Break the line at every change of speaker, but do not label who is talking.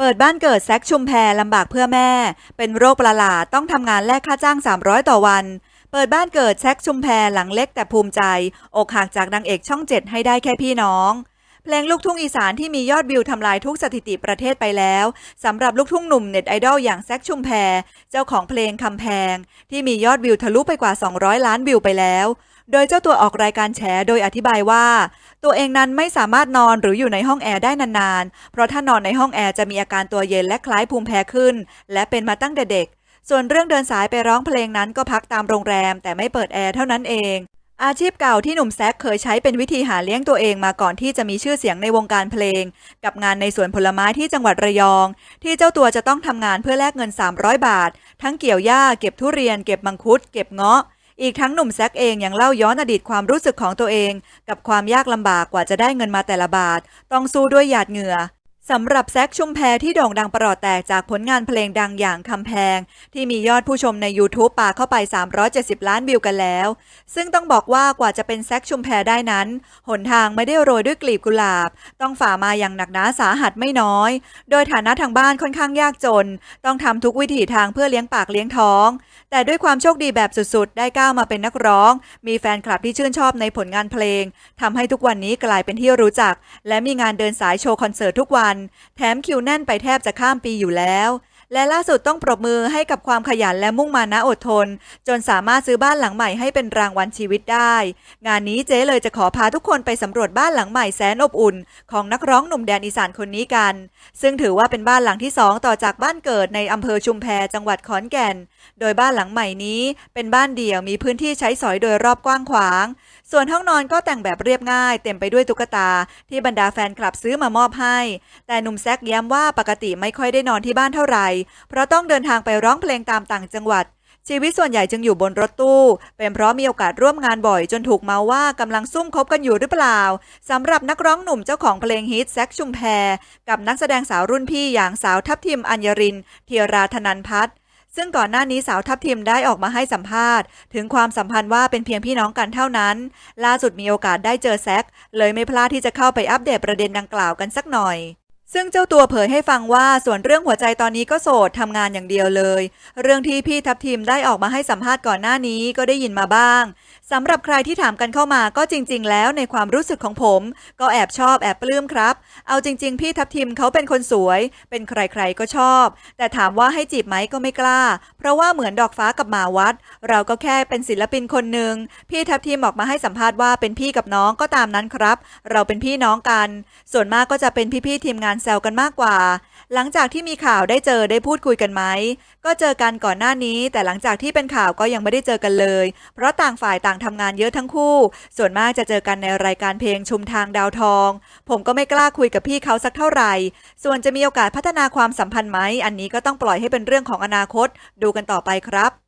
เปิดบ้านเกิดแซกชุมแพลำบากเพื่อแม่ เป็นโรคประหลาดต้องทำงานแลกค่าจ้าง 300 ต่อวัน เปิดบ้านเกิดแซกชุมแพหลังเล็กแต่ภูมิใจ อกหักจากนางเอกช่องเจ็ดให้ได้แค่พี่น้อง เพลงลูกทุ่งอีสานที่มียอดวิวทำลายทุกสถิติประเทศไปแล้วสำหรับลูกทุ่งหนุ่มเน็ตไอดอลอย่างแซกชุมแพเจ้าของเพลงคำแพง ที่มียอดวิวทะลุไปกว่า 200 ล้านวิวไปแล้ว โดยเจ้าตัวออกรายการแฉโดยอธิบายว่า ตัวเองนั้นไม่สามารถนอนหรืออยู่ในห้องแอร์ได้นานๆ เพราะถ้านอนในห้องแอร์จะมีอาการตัวเย็นและคล้ายภูมิแพ้ขึ้น และเป็นมาตั้งแต่เด็ก ส่วนเรื่องเดินสายไปร้องเพลงนั้นก็พักตามโรงแรม แต่ไม่เปิดแอร์เท่านั้นเองอาชีพเก่าที่หนุ่มแซกเคยใช้เป็นวิธีหาเลี้ยงตัวเองมาก่อนที่จะมีชื่อเสียงในวงการเพลง กับงานในสวนผลไม้ที่จังหวัดระยอง ที่เจ้าตัวจะต้องทำงานเพื่อแลกเงิน 300 บาท ทั้งเกี่ยวหญ้า เก็บทุเรียน เก็บมังคุด เก็บเงาะ อีกทั้งหนุ่มแซกเองยังเล่าย้อนอดีตความรู้สึกของตัวเอง กับความยากลำบากกว่าจะได้เงินมาแต่ละบาท ต้องสู้ด้วยหยาดเหงื่อ สำหรับแซกชุมแพที่โด่งดังประหลอดแตกจากผลงานเพลงดังอย่างคำแพง ที่มียอดผู้ชมใน YouTube ปาเข้าไป 370 ล้านวิวกันแล้ว ซึ่งต้องบอกว่ากว่าจะเป็นแซกชุมแพได้นั้น หนทางไม่ได้โรยด้วยกลีบกุหลาบ ต้องฝ่ามาอย่างหนักหนาสาหัสไม่น้อย โดยฐานะทางบ้านค่อนข้างยากจน ต้องทำทุกวิถีทางเพื่อเลี้ยงปากเลี้ยงท้อง แต่ด้วยความโชคดีแบบสุดๆ ได้ก้าวมาเป็นนักร้อง มีแฟนคลับที่ชื่นชอบในผลงานเพลงทำให้ทุกวันนี้กลายเป็นที่รู้จัก และมีงานเดินสายโชว์คอนเสิร์ตทุกวันแถมคิวแน่นไปแทบจะข้ามปีอยู่แล้ว และล่าสุดต้องปรบมือให้กับความขยันและมุ่งมานะอดทน จนสามารถซื้อบ้านหลังใหม่ให้เป็นรางวัลชีวิตได้ งานนี้เจ๊เลยจะขอพาทุกคนไปสำรวจบ้านหลังใหม่แสนอบอุ่น ของนักร้องหนุ่มแดนอีสานคนนี้กัน ซึ่งถือว่าเป็นบ้านหลังที่สองต่อจากบ้านเกิดในอำเภอชุมแพจังหวัดขอนแก่น โดยบ้านหลังใหม่นี้ เป็นบ้านเดี่ยวมีพื้นที่ใช้สอยโดยรอบกว้างขวาง ส่วนห้องนอนก็แต่งแบบเรียบง่าย เต็มไปด้วยตุ๊กตา ที่บรรดาแฟนคลับซื้อมามอบให้ แต่หนุ่มแซกย้ำว่าปกติไม่ค่อยได้นอนที่บ้านเท่าไหร่เพราะต้องเดินทางไปร้องเพลงตามต่างจังหวัด ชีวิตส่วนใหญ่จึงอยู่บนรถตู้ เป็นเพราะมีโอกาสร่วมงานบ่อยจนถูกเมาว่ากำลังซุ่มคบกันอยู่หรือเปล่าสำหรับนักร้องหนุ่มเจ้าของเพลงฮิตแซกชุมแพรกับนักแสดงสาวรุ่นพี่อย่างสาวทัพทิมอัญญรินเทียราธนันพัฒน์ซึ่งก่อนหน้านี้สาวทัพทิมได้ออกมาให้สัมภาษณ์ ถึงความสัมพันธ์ว่าเป็นเพียงพี่น้องกันเท่านั้น ล่าสุดมีโอกาสได้เจอแซกเลยไม่พลาดที่จะเข้าไปอัปเดตประเด็นดังกล่าวกันสักหน่อย ซึ่งเจ้าตัวเผยให้ฟังว่าส่วนเรื่องหัวใจตอนนี้ก็โสดทำงานอย่างเดียวเลย เรื่องที่พี่ทัพทีมได้ออกมาให้สัมภาษณ์ก่อนหน้านี้ก็ได้ยินมาบ้างสำหรับใครที่ถามกันเข้ามาก็จริง ๆ แล้วในความรู้สึกของผม ก็แอบชอบแอบปลื้มครับ เอาจริง ๆ พี่ทัพทิมเขาเป็นคนสวย เป็นใครๆก็ชอบ แต่ถามว่าให้จีบไหมก็ไม่กล้า เพราะว่าเหมือนดอกฟ้ากับหมาวัด เราก็แค่เป็นศิลปินคนหนึ่งพี่ทัพทิมออกมาให้สัมภาษณ์ว่าเป็นพี่กับน้องก็ตามนั้นครับ เราเป็นพี่น้องกัน ส่วนมากก็จะเป็นพี่ๆทีมงานแซวกันมากกว่า หลังจากที่มีข่าวได้เจอได้พูดคุยกันไหมก็เจอกันก่อนหน้านี้ แต่หลังจากที่เป็นข่าวก็ยังไม่ได้เจอกันเลย เพราะต่างฝ่ายต่างางทำงานเยอะทั้งคู่ ส่วนมากจะเจอกันในรายการเพลงชุมทางดาวทอง ผมก็ไม่กล้าคุยกับพี่เขาสักเท่าไหร่ ส่วนจะมีโอกาสพัฒนาความสัมพันธ์ไหม อันนี้ก็ต้องปล่อยให้เป็นเรื่องของอนาคต ดูกันต่อไปครับ